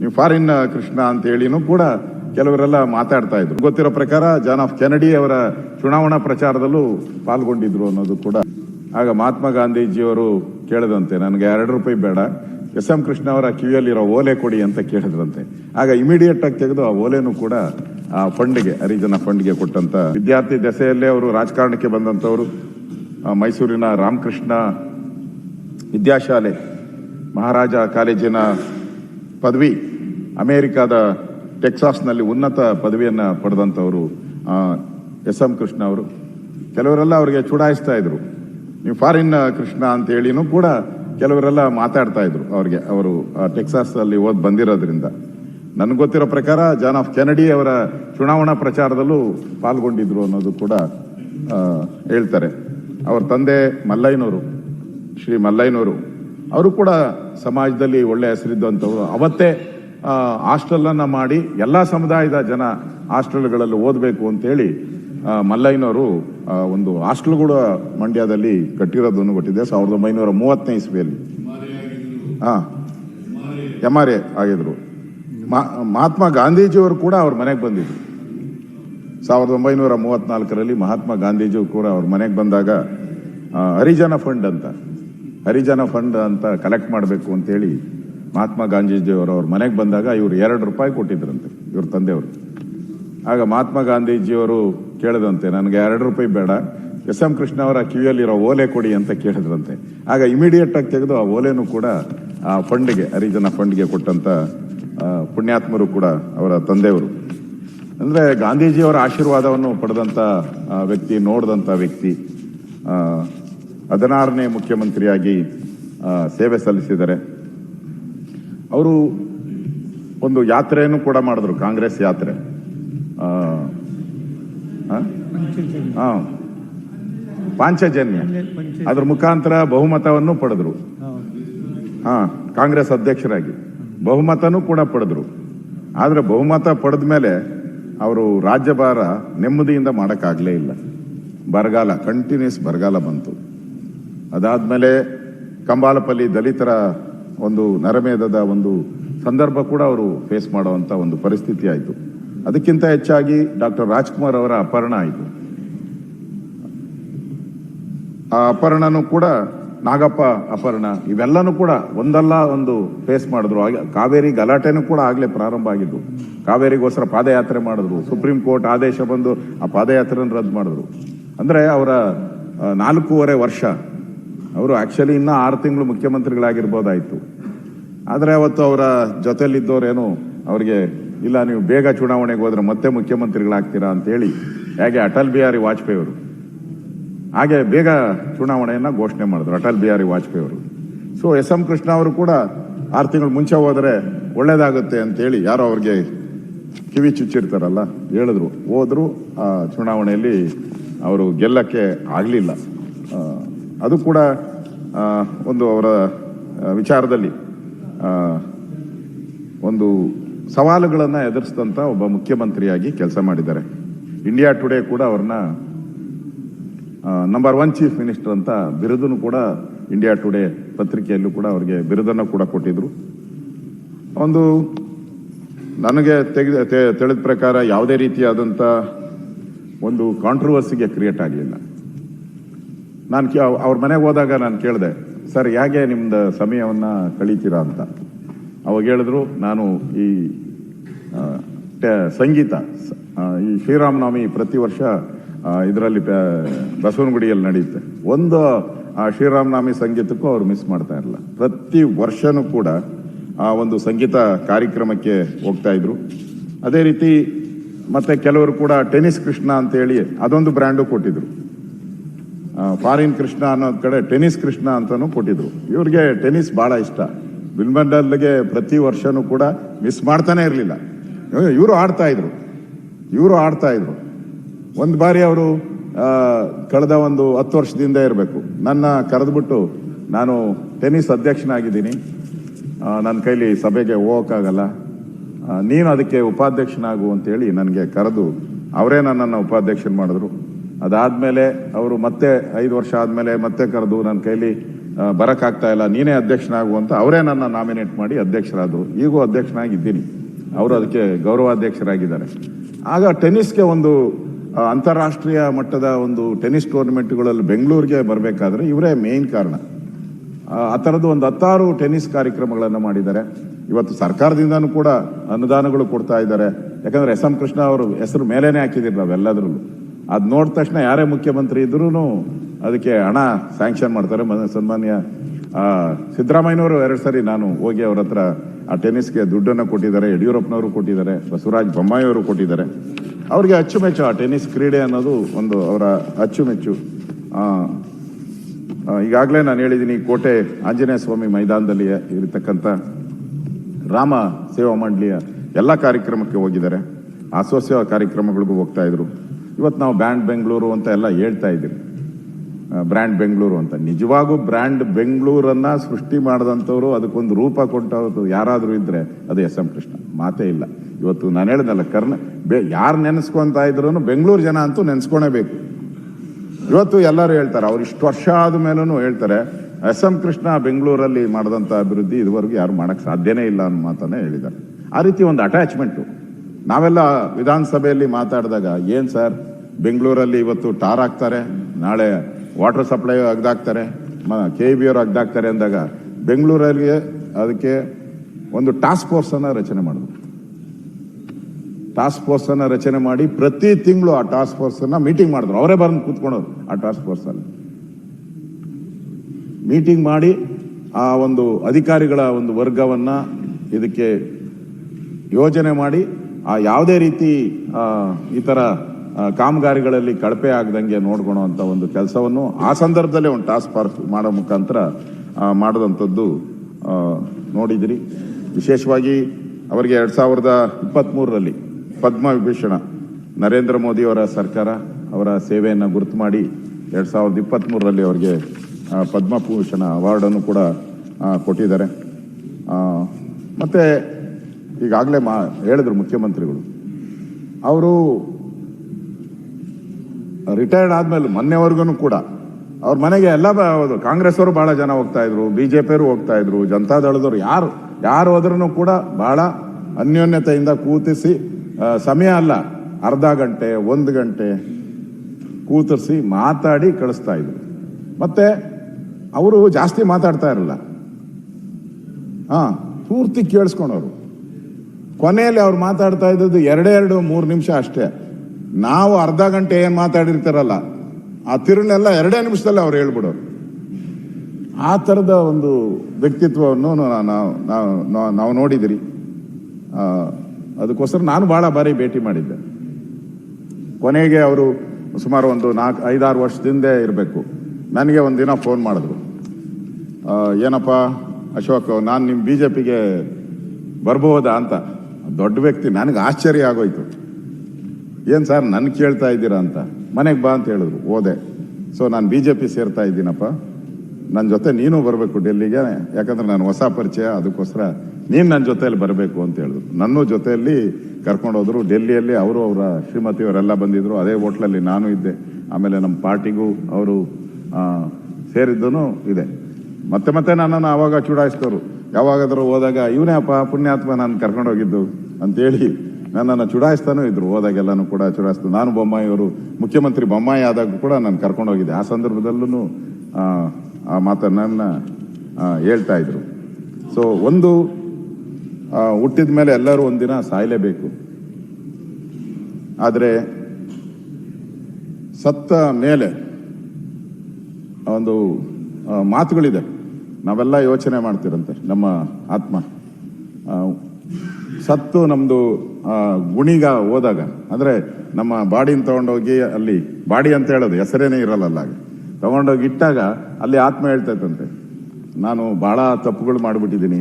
ನೀವು ಫಾರಿನ್ ಕೃಷ್ಣ ಅಂತ ಹೇಳಿನೂ ಕೂಡ ಕೆಲವರೆಲ್ಲ ಮಾತಾಡ್ತಾ ಇದ್ರು. ಗೊತ್ತಿರೋ ಪ್ರಕಾರ ಜಾನ್ ಆಫ್ ಕೆನಡಿ ಅವರ ಚುನಾವಣಾ ಪ್ರಚಾರದಲ್ಲೂ ಪಾಲ್ಗೊಂಡಿದ್ರು ಅನ್ನೋದು ಕೂಡ. ಆಗ ಮಹಾತ್ಮ ಗಾಂಧೀಜಿಯವರು ಕೇಳಿದಂತೆ, ನನಗೆ ಎರಡು ರೂಪಾಯಿ ಬೇಡ, ಎಸ್ ಎಂ ಕೃಷ್ಣ ಅವರ ಕಿವಿಯಲ್ಲಿರೋ ಓಲೆ ಕೊಡಿ ಅಂತ ಕೇಳಿದ್ರಂತೆ. ಆಗ ಇಮಿಡಿಯೇಟ್ ಆಗಿ ತೆಗೆದು ಆ ಓಲೆನೂ ಕೂಡ ಆ ಫಂಡ್ಗೆ, ಹರಿಜನ ಫಂಡ್ಗೆ ಕೊಟ್ಟಂತ ವಿದ್ಯಾರ್ಥಿ ದೆಸೆಯಲ್ಲೇ ಅವರು ರಾಜಕಾರಣಕ್ಕೆ ಬಂದಂತವರು ಮೈಸೂರಿನ ರಾಮಕೃಷ್ಣ ವಿದ್ಯಾಶಾಲೆ ಮಹಾರಾಜ ಕಾಲೇಜಿನ ಪದವಿ ಅಮೆರಿಕಾದ ಟೆಕ್ಸಾಸ್ನಲ್ಲಿ ಉನ್ನತ ಪದವಿಯನ್ನು ಪಡೆದಂಥವರು ಎಸ್. ಎಂ. ಕೃಷ್ಣ ಅವರು. ಕೆಲವರೆಲ್ಲ ಅವರಿಗೆ ಚುಡಾಯಿಸ್ತಾ ಇದ್ರು. ನೀವು ಫಾರಿನ್ ಕೃಷ್ಣ ಅಂತ ಹೇಳಿನೂ ಕೂಡ ಕೆಲವರೆಲ್ಲ ಮಾತಾಡ್ತಾ ಇದ್ರು ಅವ್ರಿಗೆ ಅವರು ಆ, ಟೆಕ್ಸಾಸ್ ಅಲ್ಲಿ ಓದ್ ಬಂದಿರೋದ್ರಿಂದ. ನನಗೆ ಗೊತ್ತಿರೋ ಪ್ರಕಾರ ಜಾನ್ ಆಫ್ ಕೆನಡಿ ಅವರ ಚುನಾವಣಾ ಪ್ರಚಾರದಲ್ಲೂ ಪಾಲ್ಗೊಂಡಿದ್ರು ಅನ್ನೋದು ಕೂಡ ಹೇಳ್ತಾರೆ. ಅವ್ರ ತಂದೆ ಮಲ್ಲಯ್ಯನವರು ಶ್ರೀ ಮಲ್ಲಯ್ಯನವರು ಅವರು ಕೂಡ ಸಮಾಜದಲ್ಲಿ ಒಳ್ಳೆ ಹೆಸರಿದ್ದಂಥವ್ರು. ಅವತ್ತೇ ಹಾಸ್ಟೆಲ್ ಅನ್ನ ಮಾಡಿ ಎಲ್ಲ ಸಮುದಾಯದ ಜನ ಹಾಸ್ಟೆಲ್ಗಳಲ್ಲಿ ಓದಬೇಕು ಅಂತೇಳಿ ಮಲ್ಲಯ್ಯನವರು ಒಂದು ಹಾಸ್ಟೆಲ್ ಕೂಡ ಮಂಡ್ಯದಲ್ಲಿ ಕಟ್ಟಿರೋದನ್ನು ಕೊಟ್ಟಿದೆ ಸಾವಿರದ ಒಂಬೈನೂರ ಮೂವತ್ತನೇ ಇಸ್ವಿಯಲ್ಲಿ. ಹಾ ಎಂ ಆರ್ ಎ ಆಗಿದ್ರು. ಮಹಾತ್ಮ ಗಾಂಧೀಜಿಯವರು ಕೂಡ ಅವ್ರ ಮನೆಗೆ ಬಂದಿದ್ರು. ಸಾವಿರದ ಒಂಬೈನೂರ ಮೂವತ್ನಾಲ್ಕರಲ್ಲಿ ಮಹಾತ್ಮ ಗಾಂಧೀಜಿ ಕೂಡ ಅವ್ರ ಮನೆಗೆ ಬಂದಾಗ ಹರಿಜನ ಫಂಡ್ ಅಂತ, ಹರಿಜನ ಫಂಡ್ ಅಂತ ಕಲೆಕ್ಟ್ ಮಾಡಬೇಕು ಅಂತೇಳಿ ಮಹಾತ್ಮ ಗಾಂಧೀಜಿಯವರು ಅವ್ರ ಮನೆಗೆ ಬಂದಾಗ ಇವರು ಎರಡು ರೂಪಾಯಿ ಕೊಟ್ಟಿದ್ರಂತೆ, ಇವ್ರ ತಂದೆಯವರು. ಆಗ ಮಹಾತ್ಮ ಗಾಂಧೀಜಿಯವರು ಕೇಳಿದಂತೆ, ನನಗೆ ಎರಡು ರೂಪಾಯಿ ಬೇಡ, ಎಸ್ ಎಂ ಕೃಷ್ಣ ಅವರ ಕಿವಿಯಲ್ಲಿರೋ ಓಲೆ ಕೊಡಿ ಅಂತ ಕೇಳಿದ್ರಂತೆ. ಆಗ ಇಮಿಡಿಯೇಟ್ ಆಗಿ ತೆಗೆದು ಆ ಓಲೆನೂ ಕೂಡ ಆ ಫಂಡ್ಗೆ, ಹರಿಜನ ಫಂಡ್ಗೆ ಕೊಟ್ಟಂತ ಪುಣ್ಯಾತ್ಮರು ಕೂಡ ಅವರ ತಂದೆಯವರು. ಅಂದ್ರೆ ಗಾಂಧೀಜಿಯವರ ಆಶೀರ್ವಾದವನ್ನು ಪಡೆದಂತ ವ್ಯಕ್ತಿ, ನೋಡಿದಂತ ವ್ಯಕ್ತಿ ಹದಿನಾರನೇ ಮುಖ್ಯಮಂತ್ರಿಯಾಗಿ ಸೇವೆ ಸಲ್ಲಿಸಿದ್ದಾರೆ. ಅವರು ಒಂದು ಯಾತ್ರೆಯನ್ನು ಕೂಡ ಮಾಡಿದ್ರು ಕಾಂಗ್ರೆಸ್ ಯಾತ್ರೆ? ಆ, ಪಾಂಚಜನ್ಯ. ಅದ್ರ ಮುಖಾಂತರ ಬಹುಮತವನ್ನು ಪಡೆದ್ರು. ಹಾಂ ಕಾಂಗ್ರೆಸ್ ಅಧ್ಯಕ್ಷರಾಗಿ. ಬಹುಮತನೂ ಕೂಡ ಪಡೆದ್ರು. ಆದ್ರೆ ಬಹುಮತ ಪಡೆದ ಮೇಲೆ ಅವರು ರಾಜ್ಯಭಾರ ನೆಮ್ಮದಿಯಿಂದ ಮಾಡೋಕ್ಕಾಗಲೇ ಇಲ್ಲ. ಬರಗಾಲ ಕಂಟಿನ್ಯೂಸ್ ಬರಗಾಲ ಬಂತು. ಅದಾದ್ಮೇಲೆ ಕಂಬಾಲಪಲ್ಲಿ ದಲಿತರ ಒಂದು ನರಮೇಧದ ಒಂದು ಸಂದರ್ಭ ಕೂಡ ಅವರು ಫೇಸ್ ಮಾಡುವಂಥ ಒಂದು ಪರಿಸ್ಥಿತಿ ಆಯಿತು. ಅದಕ್ಕಿಂತ ಹೆಚ್ಚಾಗಿ ಡಾಕ್ಟರ್ ರಾಜ್ಕುಮಾರ್ ಅವರ ಅಪಹರಣ ಆಯಿತು. ಆ ಅಪಹರಣನೂ ಕೂಡ ನಾಗಪ್ಪ ಅಪಹರಣ, ಇವೆಲ್ಲನೂ ಕೂಡ ಒಂದಲ್ಲ ಒಂದು ಫೇಸ್ ಮಾಡಿದ್ರು. ಕಾವೇರಿ ಗಲಾಟೆನೂ ಕೂಡ ಆಗಲೇ ಪ್ರಾರಂಭ ಆಗಿದ್ದು. ಕಾವೇರಿಗೋಸ್ಕರ ಪಾದಯಾತ್ರೆ ಮಾಡಿದ್ರು. ಸುಪ್ರೀಂ ಕೋರ್ಟ್ ಆದೇಶ ಬಂದು ಆ ಪಾದಯಾತ್ರೆಯನ್ನು ರದ್ದು ಮಾಡಿದ್ರು. ಅಂದರೆ ಅವರ ನಾಲ್ಕೂವರೆ ವರ್ಷ ಅವರು ಆಕ್ಚುಲಿ ಇನ್ನೂ ಆರು ತಿಂಗಳು ಮುಖ್ಯಮಂತ್ರಿಗಳಾಗಿರ್ಬೋದಾಯಿತು. ಆದರೆ ಅವತ್ತು ಅವರ ಜೊತೆಯಲ್ಲಿದ್ದವರೇನು ಅವರಿಗೆ, ಇಲ್ಲ, ನೀವು ಬೇಗ ಚುನಾವಣೆಗೆ ಹೋದ್ರೆ ಮತ್ತೆ ಮುಖ್ಯಮಂತ್ರಿಗಳಾಗ್ತೀರಾ ಅಂತೇಳಿ ಹೇಗೆ ಅಟಲ್ ಬಿಹಾರಿ ವಾಜಪೇಯಿ ಅವರು ಹಾಗೆ ಬೇಗ ಚುನಾವಣೆಯನ್ನು ಘೋಷಣೆ ಮಾಡಿದ್ರು ಅಟಲ್ ಬಿಹಾರಿ ವಾಜಪೇಯಿ ಅವರು ಸೊ ಎಸ್ ಎಂ ಕೃಷ್ಣ ಅವರು ಕೂಡ ಆರು ತಿಂಗಳು ಮುಂಚೆ ಹೋದರೆ ಒಳ್ಳೇದಾಗುತ್ತೆ ಅಂತೇಳಿ ಯಾರೋ ಅವ್ರಿಗೆ ಕಿವಿ ಚುಚ್ಚಿರ್ತಾರಲ್ಲ, ಹೇಳಿದ್ರು. ಹೋದ್ರು, ಆ ಚುನಾವಣೆಯಲ್ಲಿ ಅವರು ಗೆಲ್ಲಕ್ಕೆ ಆಗಲಿಲ್ಲ. ಅದು ಕೂಡ ಒಂದು ಅವರ ವಿಚಾರದಲ್ಲಿ ಒಂದು ಸವಾಲುಗಳನ್ನು ಎದುರಿಸಿದಂಥ ಒಬ್ಬ ಮುಖ್ಯಮಂತ್ರಿಯಾಗಿ ಕೆಲಸ ಮಾಡಿದ್ದಾರೆ. ಇಂಡಿಯಾ ಟುಡೇ ಕೂಡ ಅವ್ರನ್ನ ನಂಬರ್ ಒನ್ ಚೀಫ್ ಮಿನಿಸ್ಟರ್ ಅಂತ ಬಿರುದನ್ನು ಕೂಡ ಇಂಡಿಯಾ ಟುಡೇ ಪತ್ರಿಕೆಯಲ್ಲೂ ಕೂಡ ಅವರಿಗೆ ಬಿರುದನ್ನು ಕೂಡ ಕೊಟ್ಟಿದ್ರು. ಒಂದು, ನನಗೆ ತೆಗೆದ ತಿಳಿದ ಪ್ರಕಾರ ಯಾವುದೇ ರೀತಿಯಾದಂಥ ಒಂದು ಕಾಂಟ್ರವರ್ಸಿಗೆ ಕ್ರಿಯೇಟ್ ಆಗಲಿಲ್ಲ. ನಾನು ಅವ್ರ ಮನೆಗೆ ಹೋದಾಗ ನಾನು ಕೇಳಿದೆ, ಸರ್, ಹೇಗೆ ನಿಮ್ಮದು ಸಮಯವನ್ನು ಕಳೀತೀರಾ ಅಂತ? ಅವಾಗ ಹೇಳಿದ್ರು, ನಾನು ಈ ಸಂಗೀತ ಈ ಶ್ರೀರಾಮನವಮಿ ಪ್ರತಿ ವರ್ಷ ಇದರಲ್ಲಿ ಬಸವನಗುಡಿಯಲ್ಲಿ ನಡೆಯುತ್ತೆ. ಒಂದು, ಆ ಶ್ರೀರಾಮನವಮಿ ಸಂಗೀತಕ್ಕೂ ಅವ್ರು ಮಿಸ್ ಮಾಡ್ತಾ ಇರಲ್ಲ ಪ್ರತಿ ವರ್ಷನೂ ಕೂಡ ಆ ಒಂದು ಸಂಗೀತ ಕಾರ್ಯಕ್ರಮಕ್ಕೆ ಹೋಗ್ತಾ ಇದ್ರು. ಅದೇ ರೀತಿ, ಮತ್ತೆ ಕೆಲವರು ಕೂಡ ಟೆನಿಸ್ ಕೃಷ್ಣ ಅಂತ ಹೇಳಿ ಅದೊಂದು ಬ್ರ್ಯಾಂಡು ಕೊಟ್ಟಿದ್ರು. ಫಾರಿನ್ ಕೃಷ್ಣ ಅನ್ನೋದು ಕಡೆ ಟೆನಿಸ್ ಕೃಷ್ಣ ಅಂತಾನು ಕೊಟ್ಟಿದ್ರು. ಇವ್ರಿಗೆ ಟೆನಿಸ್ ಬಹಳ ಇಷ್ಟ. ಬಿಲ್ಮಂಡಲ್ಗೆ ಪ್ರತಿ ವರ್ಷನೂ ಕೂಡ ಮಿಸ್ ಮಾಡ್ತಾನೆ ಇರಲಿಲ್ಲ. ಇವರು ಆಡ್ತಾ ಇದ್ರು. ಇವರು ಆಡ್ತಾ ಇದ್ರು. ಒಂದು ಬಾರಿ ಅವರು ಕಳೆದ ಒಂದು ಹತ್ತು ವರ್ಷದಿಂದ ಇರಬೇಕು. ನನ್ನ ಕರೆದ್ಬಿಟ್ಟು ನಾನು ಟೆನ್ನಿಸ್ ಅಧ್ಯಕ್ಷನಾಗಿದ್ದೀನಿ. ನನ್ನ ಕೈಲಿ ಸಭೆಗೆ ಹೋಗೋಕ್ಕಾಗಲ್ಲ. ನೀನು ಅದಕ್ಕೆ ಉಪಾಧ್ಯಕ್ಷನಾಗು ಅಂತೇಳಿ ನನಗೆ ಕರೆದು, ಅವರೇ ನನ್ನನ್ನು ಉಪಾಧ್ಯಕ್ಷನ ಮಾಡಿದ್ರು. ಅದಾದ್ಮೇಲೆ ಅವರು ಮತ್ತೆ ಐದು ವರ್ಷ ಆದಮೇಲೆ ಮತ್ತೆ ಕರೆದು ನನ್ನ ಕೈಲಿ ಬರೋಕ್ಕಾಗ್ತಾ ಇಲ್ಲ ನೀನೇ ಅಧ್ಯಕ್ಷನಾಗು ಅಂತ ಅವರೇ ನನ್ನ ನಾಮಿನೇಟ್ ಮಾಡಿ ಅಧ್ಯಕ್ಷರಾದರು. ಈಗೂ ಅಧ್ಯಕ್ಷನಾಗಿದ್ದೀನಿ. ಅವರು ಅದಕ್ಕೆ ಗೌರವಾಧ್ಯಕ್ಷರಾಗಿದ್ದಾರೆ. ಆಗ ಟೆನ್ನಿಸ್ಗೆ ಒಂದು ಅಂತಾರಾಷ್ಟ್ರೀಯ ಮಟ್ಟದ ಒಂದು ಟೆನ್ನಿಸ್ ಟೂರ್ನಮೆಂಟ್ಗಳಲ್ಲಿ ಬೆಂಗಳೂರಿಗೆ ಬರಬೇಕಾದ್ರೆ ಇವರೇ ಮೇನ್ ಕಾರಣ. ಆ, ಆ ಥರದ್ದು ಒಂದು ಹತ್ತಾರು ಟೆನ್ನಿಸ್ ಕಾರ್ಯಕ್ರಮಗಳನ್ನು ಮಾಡಿದ್ದಾರೆ. ಇವತ್ತು ಸರ್ಕಾರದಿಂದನೂ ಕೂಡ ಅನುದಾನಗಳು ಕೊಡ್ತಾ ಇದ್ದಾರೆ. ಯಾಕಂದ್ರೆ ಎಸ್ ಎಂ ಕೃಷ್ಣ ಅವರು ಹೆಸರು ಮೇಲೇನೆ ಹಾಕಿದ್ದೀರಿ ನಾವೆಲ್ಲದ್ರಲ್ಲೂ. ಅದು ನೋಡಿದ ತಕ್ಷಣ ಯಾರೇ ಮುಖ್ಯಮಂತ್ರಿ ಇದ್ರೂ ಅದಕ್ಕೆ ಹಣ ಸ್ಯಾಂಕ್ಷನ್ ಮಾಡ್ತಾರೆ. ಸನ್ಮಾನ್ಯ ಸಿದ್ದರಾಮಯ್ಯನವರು ಎರಡು ಸರಿ ನಾನು ಹೋಗಿ ಅವ್ರ ಹತ್ರ ಆ ಟೆನ್ನಿಸ್ಗೆ ದುಡ್ಡನ್ನು ಕೊಟ್ಟಿದ್ದಾರೆ. ಯಡಿಯೂರಪ್ಪನವರು ಕೊಟ್ಟಿದ್ದಾರೆ. ಬಸವರಾಜ್ ಬೊಮ್ಮಾಯಿ ಅವರು ಕೊಟ್ಟಿದ್ದಾರೆ. ಅವ್ರಿಗೆ ಅಚ್ಚುಮೆಚ್ಚು ಆ ಟೆನ್ನಿಸ್ ಕ್ರೀಡೆ ಅನ್ನೋದು ಒಂದು ಅವರ ಅಚ್ಚುಮೆಚ್ಚು. ಈಗಾಗಲೇ ನಾನು ಹೇಳಿದ್ದೀನಿ, ಕೋಟೆ ಆಂಜನೇಯ ಸ್ವಾಮಿ ಮೈದಾನದಲ್ಲಿ ಇರತಕ್ಕಂಥ ರಾಮ ಸೇವಾ ಮಂಡಳಿಯ ಎಲ್ಲ ಕಾರ್ಯಕ್ರಮಕ್ಕೆ ಹೋಗಿದ್ದಾರೆ. ಆಸೋಸ್ಯ ಕಾರ್ಯಕ್ರಮಗಳಿಗೂ ಹೋಗ್ತಾ ಇದ್ರು. ಇವತ್ತು ನಾವು ಬ್ರ್ಯಾಂಡ್ ಬೆಂಗಳೂರು ಅಂತ ಎಲ್ಲ ಹೇಳ್ತಾ ಇದ್ದೀವಿ. ಬ್ರ್ಯಾಂಡ್ ಬೆಂಗಳೂರು ಅಂತ. ನಿಜವಾಗೂ ಬ್ರ್ಯಾಂಡ್ ಬೆಂಗಳೂರನ್ನು ಸೃಷ್ಟಿ ಮಾಡಿದಂಥವ್ರು ಅದಕ್ಕೊಂದು ರೂಪ ಕೊಟ್ಟವ್ರು ಯಾರಾದರೂ ಇದ್ದರೆ ಅದು ಎಸ್ ಎಂ ಕೃಷ್ಣ. ಮಾತೇ ಇಲ್ಲ. ಇವತ್ತು ನಾನು ಹೇಳಿದ್ನಲ್ಲ ಕರ್ನ ಯಾರು ನೆನೆಸ್ಕೊಂತ ಇದ್ರು ಬೆಂಗಳೂರು ಜನ ಅಂತೂ ನೆನೆಸ್ಕೊಳೇಬೇಕು ಇವತ್ತು ಎಲ್ಲರೂ ಹೇಳ್ತಾರೆ, ಅವ್ರು ಇಷ್ಟು ವರ್ಷ ಆದ ಮೇಲೂ ಹೇಳ್ತಾರೆ, ಎಸ್ ಎಂ ಕೃಷ್ಣ ಬೆಂಗಳೂರಲ್ಲಿ ಮಾಡಿದಂಥ ಅಭಿವೃದ್ಧಿ ಇದುವರೆಗೂ ಯಾರು ಮಾಡೋಕ್ಕೆ ಸಾಧ್ಯನೇ ಇಲ್ಲ ಅನ್ನೋ ಮಾತನ್ನೇ ಹೇಳಿದ್ದಾರೆ. ಆ ರೀತಿ ಒಂದು ಅಟ್ಯಾಚ್ಮೆಂಟು ನಾವೆಲ್ಲ ವಿಧಾನಸಭೆಯಲ್ಲಿ ಮಾತಾಡಿದಾಗ, ಏನು ಸರ್? ಬೆಂಗಳೂರಲ್ಲಿ ಇವತ್ತು ಟಾರ್ ಹಾಕ್ತಾರೆ ನಾಳೆ ವಾಟರ್ ಸಪ್ಲೈ ಅಗ್ದಾಕ್ತಾರೆ ಕೆ ಬಿ ಅವರು ಅಗ್ದಾಕ್ತಾರೆ ಅಂದಾಗ ಬೆಂಗಳೂರಲ್ಲಿ ಅದಕ್ಕೆ ಒಂದು ಟಾಸ್ಕ್ ಫೋರ್ಸ್ ಅನ್ನ ರಚನೆ ಮಾಡಿದ್ರು ಟಾಸ್ಕ್ ಫೋರ್ಸ್ ಅನ್ನ ರಚನೆ ಮಾಡಿ ಪ್ರತಿ ತಿಂಗಳು ಆ ಟಾಸ್ಕ್ ಫೋರ್ಸ್ ಅನ್ನ ಮೀಟಿಂಗ್ ಮಾಡಿದ್ರು. ಅವರೇ ಬಂದು ಕೂತ್ಕೊಳ್ಳೋರು ಆ ಟಾಸ್ಕ್ ಫೋರ್ಸ್ ಅಲ್ಲಿ. ಮೀಟಿಂಗ್ ಮಾಡಿ ಆ ಒಂದು ಅಧಿಕಾರಿಗಳ ಒಂದು ವರ್ಗವನ್ನ ಇದಕ್ಕೆ ಯೋಜನೆ ಮಾಡಿ ಆ ಯಾವುದೇ ರೀತಿ ಈ ಆ, ಕಾಮಗಾರಿಗಳಲ್ಲಿ ಕಳಪೆ ಆಗದಂಗೆ ನೋಡ್ಕೊಳೋ ಅಂತ ಒಂದು ಕೆಲಸವನ್ನು ಆ ಸಂದರ್ಭದಲ್ಲೇ ಒಂದು ಟಾಸ್ಕ್ ಫೋರ್ಸ್ ಮಾಡೋ ಮುಖಾಂತರ ಮಾಡಿದಂಥದ್ದು ನೋಡಿದಿರಿ. ವಿಶೇಷವಾಗಿ ಅವರಿಗೆ ಎರಡು ಸಾವಿರದ ಇಪ್ಪತ್ತ್ಮೂರರಲ್ಲಿ ಪದ್ಮ ವಿಭೂಷಣ, ನರೇಂದ್ರ ಮೋದಿಯವರ ಸರ್ಕಾರ, ಅವರ ಸೇವೆಯನ್ನು ಗುರುತು ಮಾಡಿ ಎರಡು ಸಾವಿರದ ಇಪ್ಪತ್ತ್ಮೂರರಲ್ಲಿ ಅವರಿಗೆ ಪದ್ಮಭೂಷಣ ಅವಾರ್ಡನ್ನು ಕೂಡ ಕೊಟ್ಟಿದ್ದಾರೆ. ಮತ್ತೆ ಈಗಾಗಲೇ ಮಾ, ಹೇಳಿದ್ರು ಮುಖ್ಯಮಂತ್ರಿಗಳು. ಅವರು ರಿಟೈರ್ಡ್ ಆದ್ಮೇಲೆ ಮೊನ್ನೆವರೆಗೂ ಕೂಡ ಅವ್ರ ಮನೆಗೆ ಎಲ್ಲ ಬ- ಕಾಂಗ್ರೆಸ್ ಅವರು ಬಹಳ ಜನ ಹೋಗ್ತಾ ಇದ್ರು, ಬಿಜೆಪಿಯವರು ಹೋಗ್ತಾ ಇದ್ರು ಜನತಾದಳದವರು ಯಾರು ಯಾರು ಹೋದ್ರೂ ಕೂಡ ಬಹಳ ಅನ್ಯೋನ್ಯತೆಯಿಂದ ಕೂತಿಸಿ ಸಮಯ ಅಲ್ಲ, ಅರ್ಧ ಗಂಟೆ, ಒಂದು ಗಂಟೆ ಕೂತರಿಸಿ ಮಾತಾಡಿ ಕಳಿಸ್ತಾ ಇದ್ರು. ಮತ್ತೆ ಅವರು ಜಾಸ್ತಿ ಮಾತಾಡ್ತಾ ಇರಲ್ಲ. ಹಾ, ಪೂರ್ತಿ ಕೇಳಿಸ್ಕೊಂಡವ್ರು. ಕೊನೆಯಲ್ಲಿ ಅವ್ರು ಮಾತಾಡ್ತಾ ಇದ್ದದ್ದು ಎರಡೆರಡು ಎರಡು, ಮೂರು ನಿಮಿಷ ಅಷ್ಟೇ. ನಾವು ಅರ್ಧ ಗಂಟೆ ಏನು ಮಾತಾಡಿರ್ತಾರಲ್ಲ, ಆ ತಿರುನೆಲ್ಲ ಎರಡೇ ನಿಮಿಷದಲ್ಲಿ ಅವ್ರು ಹೇಳ್ಬಿಡೋರು. ಆ ಥರದ ಒಂದು ವ್ಯಕ್ತಿತ್ವವನ್ನು ನಾವು ನಾವು ನಾವು- ನೋಡಿದಿರಿ. ಅದಕ್ಕೋಸ್ಕರ ನಾನು ಬಹಳ ಬಾರಿ ಭೇಟಿ ಮಾಡಿದ್ದೆ. ಕೊನೆಗೆ ಅವರು ಸುಮಾರು ಒಂದು ನಾಲ್ಕು, ಐದಾರು ವರ್ಷದಿಂದ ಇರಬೇಕು. ನನಗೆ ಒಂದು ದಿನ ಫೋನ್ ಮಾಡಿದ್ರು. ಏನಪ್ಪ ಅಶೋಕ್, ನಾನು ನಿಮ್ಮ ಬಿ ಜೆ ಪಿಗೆ ಬರ್ಬಹುದಾ ಅಂತ. ದೊಡ್ಡ ವ್ಯಕ್ತಿ, ನನಗೆ ಆಶ್ಚರ್ಯ ಆಗೋಯ್ತು. ಏನು ಸರ್ ನನ್ನ ಕೇಳ್ತಾ ಇದ್ದೀರಾ ಅಂತ. ಮನೆಗೆ ಬಾ ಅಂತ ಹೇಳಿದ್ರು, ಓದೆ. ಸೊ ನಾನು ಬಿ ಜೆ ಪಿ ಸೇರ್ತಾ ಇದ್ದೀನಪ್ಪ. ನನ್ನ ಜೊತೆ ನೀನು ಬರಬೇಕು ಡೆಲ್ಲಿಗೆ, ಯಾಕಂದ್ರೆ ನಾನು ಹೊಸ ಪರಿಚಯ, ಅದಕ್ಕೋಸ್ಕರ ನೀನು ನನ್ನ ಜೊತೆಯಲ್ಲಿ ಬರಬೇಕು ಅಂತ ಹೇಳಿದ್ರು. ನನ್ನ ಜೊತೆಯಲ್ಲಿ ಕರ್ಕೊಂಡು ಹೋದ್ರು. ಡೆಲ್ಲಿಯಲ್ಲಿ ಅವರು ಅವರ ಶ್ರೀಮತಿಯವರೆಲ್ಲ ಬಂದಿದ್ರು. ಅದೇ ಹೋಟ್ಲಲ್ಲಿ ನಾನು ಇದ್ದೆ. ಆಮೇಲೆ ನಮ್ಮ ಪಾರ್ಟಿಗೂ ಅವರು ಸೇರಿದ್ದೂ ಇದೆ. ಮತ್ತೆ ಮತ್ತೆ ನನ್ನನ್ನು ಆವಾಗ ಚುಡಾಯಿಸಿದವರು ಯಾವಾಗಾದರೂ ಹೋದಾಗ, ಇವನೇ ಅಪ್ಪ, ಪುಣ್ಯಾತ್ಮ, ನಾನು ಕರ್ಕೊಂಡೋಗಿದ್ದು ಅಂತೇಳಿ ನನ್ನನ್ನು ಚುಡಾಯಿಸ್ತಾನೂ ಇದ್ರು. ಹೋದಾಗೆಲ್ಲನೂ ಕೂಡ ಚುಡಾಯಿಸ್ತು ನಾನು ಬೊಮ್ಮಾಯಿ ಅವರು ಮುಖ್ಯಮಂತ್ರಿ ಬೊಮ್ಮಾಯಿ ಆದಾಗ ಕೂಡ ನಾನು ಕರ್ಕೊಂಡು ಹೋಗಿದ್ದೆ ಆ ಸಂದರ್ಭದಲ್ಲೂ ಆ, ಮಾತನ್ನ ಹೇಳ್ತಾ ಇದ್ರು. ಸೊ ಒಂದು ಹುಟ್ಟಿದ ಮೇಲೆ ಎಲ್ಲರೂ ಒಂದಿನ ಸಾಯಲೇಬೇಕು. ಆದರೆ ಸತ್ತ ಮೇಲೆ ಒಂದು ಮಾತುಗಳಿದೆ. ನಾವೆಲ್ಲ ಯೋಚನೆ ಮಾಡ್ತೀರಂತೆ ನಮ್ಮ ಆತ್ಮ. ಸತ್ತು ನಮ್ದು ಆ, ಗುಣಿಗ ಹೋದಾಗ ಅಂದ್ರೆ ನಮ್ಮ ಬಾಡಿನ ತಗೊಂಡೋಗಿ ಅಲ್ಲಿ ಬಾಡಿ ಅಂತ ಹೇಳೋದು ಹೆಸರೇನೇ ಇರಲ್ಲ ತಗೊಂಡೋಗಿ ಇಟ್ಟಾಗ ಅಲ್ಲಿ ಆತ್ಮ ಹೇಳ್ತೈತಂತೆ ನಾನು ಬಹಳ ತಪ್ಪುಗಳು ಮಾಡಿಬಿಟ್ಟಿದ್ದೀನಿ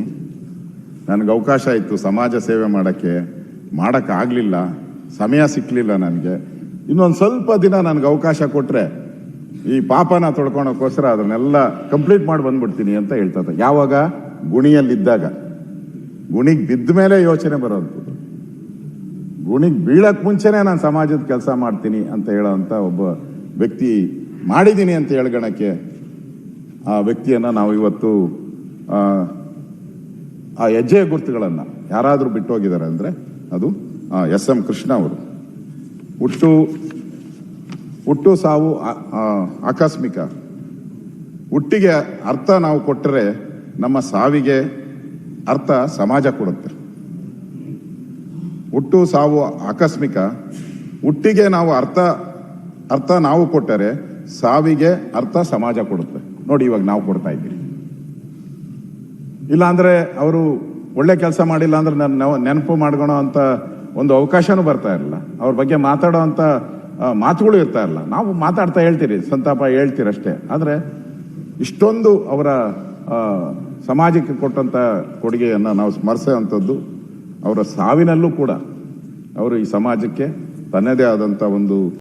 ನನಗೆ ಅವಕಾಶ ಇತ್ತು ಸಮಾಜ ಸೇವೆ ಮಾಡೋಕ್ಕೆ ಮಾಡೋಕ್ಕಾಗಲಿಲ್ಲ ಸಮಯ ಸಿಕ್ಕಲಿಲ್ಲ ನನಗೆ. ಇನ್ನೊಂದು ಸ್ವಲ್ಪ ದಿನ ನನಗೆ ಅವಕಾಶ ಕೊಟ್ಟರೆ ಈ ಪಾಪನ ತೊಳ್ಕೊಳೋಕ್ಕೋಸ್ಕರ ಅದನ್ನೆಲ್ಲ ಕಂಪ್ಲೀಟ್ ಮಾಡಿ ಬಂದ್ಬಿಡ್ತೀನಿ ಅಂತ ಹೇಳ್ತದೆ ಯಾವಾಗ? ಗುಣಿಯಲ್ಲಿದ್ದಾಗ. ಗುಣಿಗೆ ಬಿದ್ದ ಮೇಲೆ ಯೋಚನೆ ಬರೋಂಥದ್ದು ಗುಣಿಗೆ ಬೀಳಕ್ ಮುಂಚೆನೆ ನಾನು ಸಮಾಜದ ಕೆಲಸ ಮಾಡ್ತೀನಿ ಅಂತ ಹೇಳೋವಂಥ ಒಬ್ಬ ವ್ಯಕ್ತಿ ಮಾಡಿದ್ದೀನಿ ಅಂತ ಹೇಳ್ಗಣಕ್ಕೆ ಆ ವ್ಯಕ್ತಿಯನ್ನು ನಾವು ಇವತ್ತು ಆ, ಹೆಜ್ಜೆಯ ಗುರುತುಗಳನ್ನು ಯಾರಾದರೂ ಬಿಟ್ಟು ಹೋಗಿದ್ದಾರೆ ಅಂದರೆ ಅದು ಎಸ್ ಎಂ ಕೃಷ್ಣ ಅವರು. ಹುಟ್ಟು ಹುಟ್ಟು ಸಾವು ಆಕಸ್ಮಿಕ. ಹುಟ್ಟಿಗೆ ಅರ್ಥ ನಾವು ಕೊಟ್ಟರೆ ನಮ್ಮ ಸಾವಿಗೆ ಅರ್ಥ ಸಮಾಜ ಕೊಡುತ್ತೆ. ಹುಟ್ಟು, ಸಾವು, ಆಕಸ್ಮಿಕ. ಹುಟ್ಟಿಗೆ ನಾವು ಅರ್ಥ ಅರ್ಥ ನಾವು ಕೊಟ್ಟರೆ ಸಾವಿಗೆ ಅರ್ಥ ಸಮಾಜ ಕೊಡುತ್ತೆ. ನೋಡಿ ಇವಾಗ ನಾವು ಕೊಡ್ತಾ ಇದ್ದೀವಿ. ಇಲ್ಲಾಂದರೆ ಅವರು ಒಳ್ಳೆ ಕೆಲಸ ಮಾಡಿಲ್ಲ ಅಂದ್ರೆ ನನ್ನ ನೆನಪು ಮಾಡ್ಕೊಳೋ ಅಂತ ಒಂದು ಅವಕಾಶನೂ ಬರ್ತಾ ಇರಲಿಲ್ಲ ಅವ್ರ ಬಗ್ಗೆ ಮಾತಾಡೋ ಅಂತ ಮಾತುಗಳು ಇರ್ತಾ ಇರಲಿಲ್ಲ ನಾವು ಮಾತಾಡ್ತಾ ಹೇಳ್ತೀರಿ, ಸಂತಾಪ ಹೇಳ್ತೀರಷ್ಟೇ. ಆದರೆ ಇಷ್ಟೊಂದು ಅವರ ಸಮಾಜಕ್ಕೆ ಕೊಟ್ಟಂತ ಕೊಡುಗೆಯನ್ನು ನಾವು ಸ್ಮರಿಸುವಂಥದ್ದು ಅವರ ಸಾವಿನಲ್ಲೂ ಕೂಡ. ಅವರು ಈ ಸಮಾಜಕ್ಕೆ ತನ್ನದೇ ಆದಂಥ ಒಂದು